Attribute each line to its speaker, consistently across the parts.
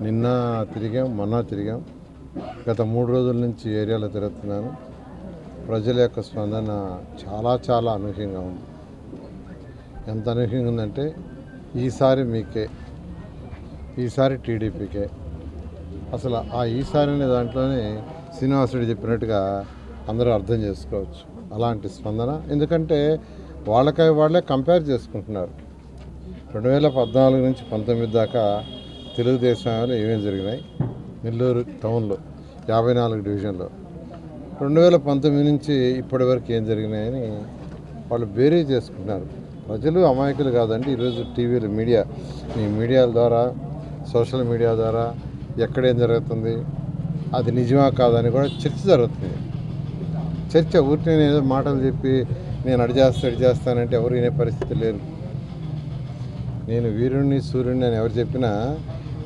Speaker 1: నిన్న తిరిగాం మొన్న తిరిగాం. గత మూడు రోజుల నుంచి ఏరియాలో తిరుగుతున్నాను. ప్రజల యొక్క స్పందన చాలా చాలా అనూహ్యంగా ఉంది. ఎంత అనూహ్యంగా ఉందంటే ఈసారి మీకే ఈసారి టీడీపీకే. అసలు ఆ ఈసారి అనే దాంట్లోనే శ్రీనివాసుడు చెప్పినట్టుగా అందరూ అర్థం చేసుకోవచ్చు. అలాంటి స్పందన. ఎందుకంటే వాళ్ళకై వాళ్ళే కంపేర్ చేసుకుంటున్నారు. రెండు వేల పద్నాలుగు నుంచి పంతొమ్మిది దాకా తెలుగుదేశంలో ఏమేమి జరిగినాయి? నెల్లూరు టౌన్లో యాభై నాలుగు డివిజన్లో రెండు వేల పంతొమ్మిది నుంచి ఇప్పటి వరకు ఏం జరిగినాయని వాళ్ళు బేరీ చేసుకుంటున్నారు. ప్రజలు అమాయకులు కాదండి. ఈరోజు టీవీలు మీడియా మీ మీడియాల ద్వారా సోషల్ మీడియా ద్వారా ఎక్కడేం జరుగుతుంది? అది నిజమా కాదని కూడా చర్చ జరుగుతుంది. చర్చ ఊరికి ఏదో మాటలు చెప్పి నేను అడిచేస్తా అడిచేస్తానంటే ఎవరు వినే పరిస్థితి లేరు నేను వీరుణ్ణి సూర్యుడిని అని ఎవరు చెప్పినా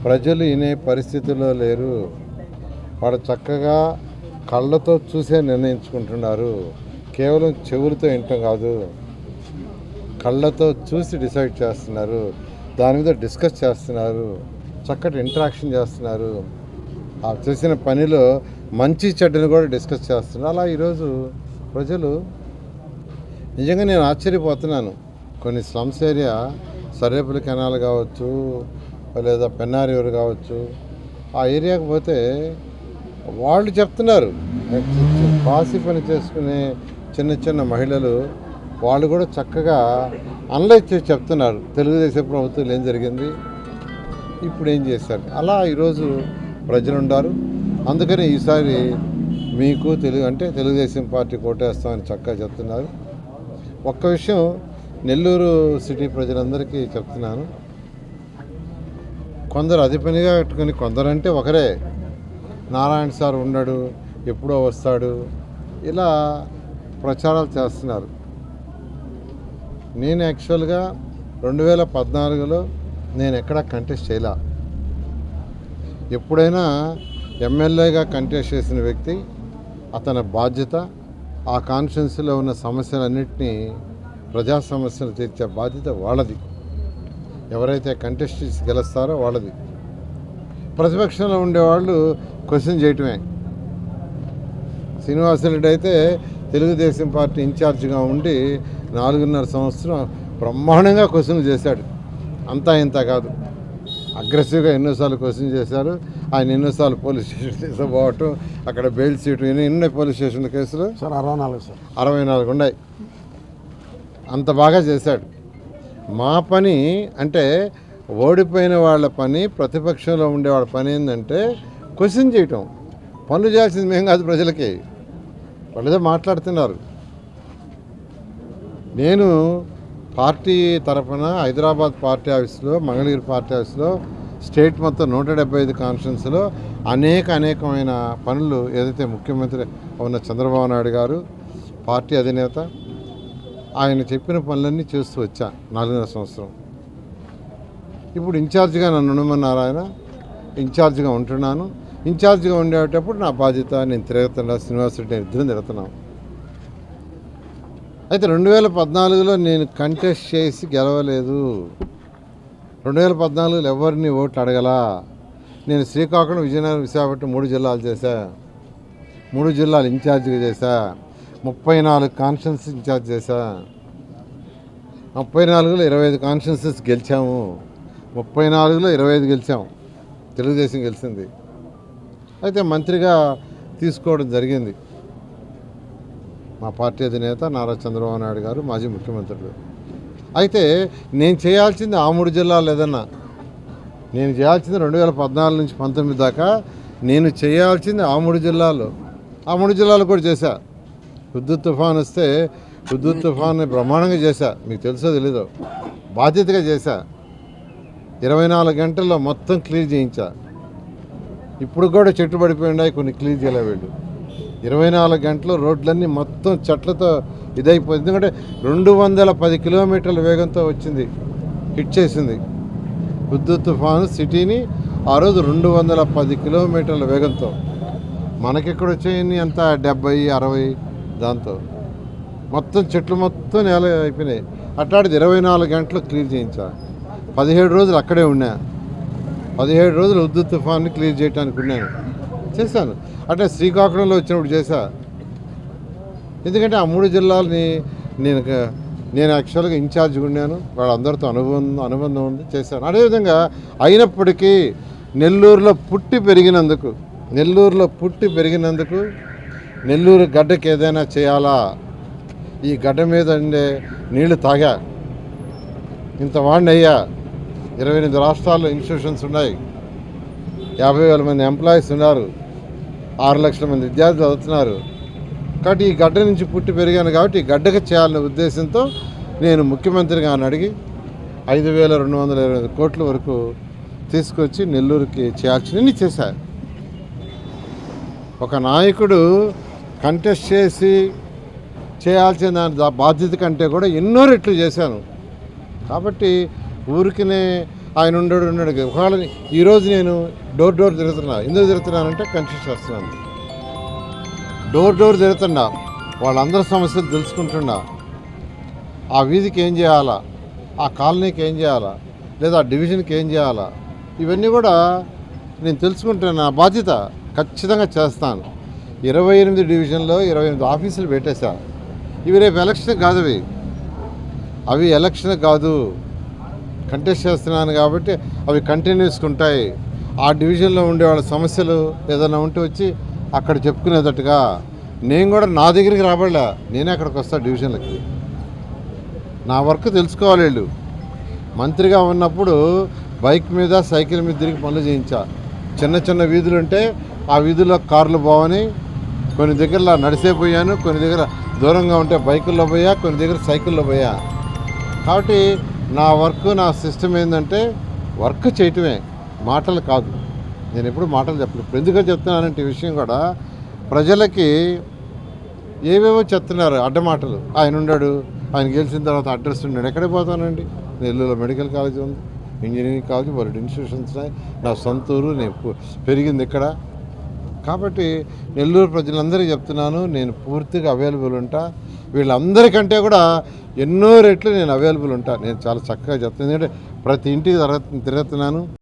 Speaker 1: ప్రజలు వినే పరిస్థితుల్లో లేరు. వాడు చక్కగా కళ్ళతో చూసే నిర్ణయించుకుంటున్నారు. కేవలం చెవులతో వినటం కాదు కళ్ళతో చూసి డిసైడ్ చేస్తున్నారు. దాని మీద డిస్కస్ చేస్తున్నారు. చక్కటి ఇంటరాక్షన్ చేస్తున్నారు. ఆ చేసిన పనిలో మంచి చెడ్డను కూడా డిస్కస్ చేస్తున్నారు. అలా ఈరోజు ప్రజలు నిజంగా నేను ఆశ్చర్యపోతున్నాను. కొన్ని స్లమ్స్ ఏరియా సర్వేపల్లి కెనాల్ కావచ్చు లేదా పెన్నారి ఊరు కావచ్చు ఆ ఏరియాకి పోతే వాళ్ళు చెప్తున్నారు. పాసి పని చేసుకునే చిన్న చిన్న మహిళలు వాళ్ళు కూడా చక్కగా అనలైజ్ చేసి చెప్తున్నారు. తెలుగుదేశం ప్రభుత్వం ఏం జరిగింది? ఇప్పుడు ఏం చేశారు? అలా ఈరోజు ప్రజలు ఉన్నారు అందుకని ఈసారి మీకు తెలుగు అంటే తెలుగుదేశం పార్టీ కోటేస్తామని చక్కగా చెప్తున్నారు. ఒక్క విషయం నెల్లూరు సిటీ ప్రజలందరికీ చెప్తున్నాను. కొందరు అది పనిగా పెట్టుకుని కొందరంటే ఒకరే. నారాయణ సార్ ఉండడు ఎప్పుడో వస్తాడు. ఇలా ప్రచారాలు చేస్తున్నారు. నేను యాక్చువల్గా రెండు వేల పద్నాలుగులో నేను ఎక్కడ కంటెస్ట్ చేయలా. ఎప్పుడైనా ఎమ్మెల్యేగా కంటెస్ట్ చేసిన వ్యక్తి అతని బాధ్యత ఆ కాన్స్టిట్యున్సీలో ఉన్న సమస్యలన్నింటినీ ప్రజా సమస్యలు తీర్చే బాధ్యత వాళ్ళది. ఎవరైతే కంటెస్ట్ చేసి గెలుస్తారో వాళ్ళది. ప్రతిపక్షంలో ఉండేవాళ్ళు క్వశ్చన్ చేయటమే. శ్రీనివాసరెడ్డి అయితే తెలుగుదేశం పార్టీ ఇన్ఛార్జిగా ఉండి నాలుగున్నర సంవత్సరం బ్రహ్మాండంగా క్వశ్చన్ చేశాడు. అంతా ఇంత కాదు. అగ్రెసివ్గా ఎన్నోసార్లు క్వశ్చన్ చేశారు. ఆయన ఎన్నోసార్లు పోలీస్ స్టేషన్ తీసుకుపోవటం అక్కడ బెయిల్ సీటు ఎన్ని ఎన్ని పోలీస్ స్టేషన్ కేసులు.
Speaker 2: సార్ అరవై నాలుగు సార్.
Speaker 1: అరవై నాలుగు ఉన్నాయి. అంత బాగా చేశాడు. మా పని అంటే ఓడిపోయిన వాళ్ళ పని ప్రతిపక్షంలో ఉండే వాళ్ళ పని ఏంటంటే క్వశ్చన్ చేయటం. పనులు చేయాల్సింది మేము కాదు ప్రజలకి. వాళ్ళేదో మాట్లాడుతున్నారు. నేను పార్టీ తరఫున హైదరాబాద్ పార్టీ ఆఫీస్లో మంగళగిరి పార్టీ ఆఫీస్లో స్టేట్ మొత్తం నూట డెబ్బై ఐదు కాన్ఫరెన్స్లో అనేక అనేకమైన పనులు ఏదైతే ముఖ్యమంత్రి ఉన్న చంద్రబాబు నాయుడు గారు పార్టీ అధినేత ఆయన చెప్పిన పనులన్నీ చేస్తూ వచ్చా నాలుగున్నర సంవత్సరం. ఇప్పుడు ఇన్ఛార్జ్గా నన్ను ఉండమన్నారు ఆయన ఇన్ఛార్జ్గా ఉంటున్నాను. ఇన్ఛార్జ్గా ఉండేటప్పుడు నా బాధ్యత నేను తిరుగుతున్నా శ్రీనివాసరెడ్డి నేను ఇద్దరం తిరుగుతున్నాం. అయితే రెండు వేల పద్నాలుగులో నేను కంటెస్ట్ చేసి గెలవలేదు. రెండు వేల పద్నాలుగులో ఎవరిని ఓట్లు అడగలా? నేను శ్రీకాకుళం విజయనగరం విశాఖపట్నం మూడు జిల్లాలు చేశా. మూడు జిల్లాలు ఇన్ఛార్జిగా చేశా. ముప్పై నాలుగు కాన్షియన్స్ ఇన్ఛార్జ్ చేశా. ముప్పై నాలుగులో ఇరవై ఐదు కాన్షియన్సెస్ గెలిచాము. ముప్పై నాలుగులో ఇరవై ఐదు గెలిచాము. తెలుగుదేశం గెలిచింది. అయితే మంత్రిగా తీసుకోవడం జరిగింది. మా పార్టీ అధినేత నారా చంద్రబాబు నాయుడు గారు మాజీ ముఖ్యమంత్రులు. అయితే నేను చేయాల్సింది ఆ మూడు జిల్లాలు ఏదన్నా. నేను చేయాల్సింది రెండు వేల పద్నాలుగు నుంచి పంతొమ్మిది దాకా నేను చేయాల్సింది ఆ మూడు జిల్లాలు. ఆ మూడు జిల్లాలు కూడా చేశా. విద్యుత్ తుఫాన్ వస్తే విద్యుత్ తుఫాన్ బ్రహ్మాండంగా చేశా. మీకు తెలుసో తెలీదో. బాధ్యతగా చేశా. ఇరవై నాలుగు గంటల్లో మొత్తం క్లియర్ చేయించా. ఇప్పుడు కూడా చెట్టు పడిపోయి కొన్ని క్లీన్ చేయలే వీళ్ళు. ఇరవై నాలుగు గంటలు రోడ్లన్నీ మొత్తం చెట్లతో ఇదైపోయింది. ఎందుకంటే రెండు వందల పది కిలోమీటర్ల వేగంతో వచ్చింది హిట్ చేసింది. విద్యుత్ తుఫాను సిటీని ఆ రోజు రెండు వందల పది కిలోమీటర్ల వేగంతో. మనకెక్కడ వచ్చాయని అంత? డెబ్బై అరవై దాంతో. మొత్తం చెట్లు మొత్తం నేల అయిపోయినాయి. అట్లాంటిది ఇరవై నాలుగు గంటలు క్లీన్ చేయించా పదిహేడు రోజులు అక్కడే ఉన్నా. పదిహేడు రోజులు ఉద్దు తుఫాన్ని క్లియర్ చేయడానికి ఉన్నాను చేశాను. అంటే శ్రీకాకుళంలో వచ్చినప్పుడు చేశా. ఎందుకంటే ఆ మూడు జిల్లాలని నేను నేను యాక్చువల్గా ఇన్ఛార్జ్గా ఉన్నాను. వాళ్ళందరితో అనుబంధం అనుబంధం ఉంది. చేశాను. అదేవిధంగా అయినప్పటికీ నెల్లూరులో పుట్టి పెరిగినందుకు నెల్లూరులో పుట్టి పెరిగినందుకు నెల్లూరు గడ్డకి ఏదైనా చేయాలా? ఈ గడ్డ మీద ఉండే నీళ్ళు తాగా. ఇంత వాడిని అయ్యా ఇరవై ఎనిమిది రాష్ట్రాల్లో ఇన్స్టిట్యూషన్స్ ఉన్నాయి. యాభై వేల మంది ఎంప్లాయీస్ ఉన్నారు. ఆరు లక్షల మంది విద్యార్థులు చదువుతున్నారు. కాబట్టి ఈ గడ్డ నుంచి పుట్టి పెరిగాను కాబట్టి ఈ గడ్డకు చేయాలనే ఉద్దేశంతో నేను ముఖ్యమంత్రిగా అని అడిగి ఐదు వేల రెండు వందల ఇరవై ఐదు కోట్ల వరకు తీసుకొచ్చి నెల్లూరుకి చేయాల్సినవి చేశాను ఒక నాయకుడు కంటెస్ట్ చేసి చేయాల్సిన దాని బాధ్యత కంటే కూడా ఎన్నో రెట్లు చేశాను. కాబట్టి ఊరికినే ఆయన ఉండడు ఉన్నాడు ఒకవేళ ఈరోజు నేను డోర్ డోర్ తిరుగుతున్నా ఎందుకు తిరుగుతున్నానంటే కంటెస్ట్ చేస్తున్నాను డోర్ డోర్ తిరుగుతున్నా వాళ్ళందరి సమస్యలు తెలుసుకుంటున్నా. ఆ వీధికి ఏం చేయాలా? ఆ కాలనీకి ఏం చేయాలా? లేదా ఆ డివిజన్కి ఏం చేయాలా? ఇవన్నీ కూడా నేను తెలుసుకుంటే నా బాధ్యత ఖచ్చితంగా చేస్తాను. ఇరవై ఎనిమిది డివిజన్లో ఇరవై ఎనిమిది ఆఫీసులు పెట్టేశా. ఇవి రేపు ఎలక్షన్ కాదు అవి అవి ఎలక్షన్ కాదు. కంటెస్ట్ చేస్తున్నాను కాబట్టి అవి కంటిన్యూస్గా ఉంటాయి ఆ డివిజన్లో ఉండే వాళ్ళ సమస్యలు ఏదైనా ఉంటే వచ్చి అక్కడ చెప్పుకునేటట్టుగా. నేను కూడా నా దగ్గరికి రాబడలే. నేనే అక్కడికి వస్తా డివిజన్లకి. నా వర్క్ తెలుసుకోవాలి వీళ్ళు. మంత్రిగా ఉన్నప్పుడు బైక్ మీద సైకిల్ మీద తిరిగి పనులు చేయించా. చిన్న చిన్న వీధులు ఉంటే ఆ వీధుల్లో కార్లు బావని కొన్ని దగ్గర నడిసే పోయాను కొన్ని దగ్గర దూరంగా ఉంటే బైకుల్లో పోయా కొన్ని దగ్గర సైకిల్లో పోయా. కాబట్టి నా వర్క్ నా సిస్టమ్ ఏంటంటే వర్క్ చేయటమే మాటలు కాదు. నేను ఎప్పుడు మాటలు చెప్పలేదు. ఇప్పుడు ఎందుకని చెప్తున్నానంటే విషయం కూడా ప్రజలకి ఏవేవో చెప్తున్నారు అడ్డమాటలు ఆయన ఉన్నాడు ఆయన గెలిచిన తర్వాత అడ్రస్ ఉన్నాడు. ఎక్కడికి పోతానండి? నెల్లూరులో మెడికల్ కాలేజ్ ఉంది. ఇంజనీరింగ్ కాలేజ్ వరల్డ్ ఇన్స్టిట్యూషన్స్ ఉన్నాయి. నా సొంత ఊరు నేను పెరిగింది ఇక్కడ. కాబట్టి నెల్లూరు ప్రజలందరికీ చెప్తున్నాను నేను పూర్తిగా అవైలబుల్ ఉంటా. వీళ్ళందరికంటే కూడా ఎన్నో రెట్లు నేను అవైలబుల్ ఉంటా. నేను చాలా చక్కగా చెప్తాను ఎందుకంటే ప్రతి ఇంటికి తిరుగుతున్నాను.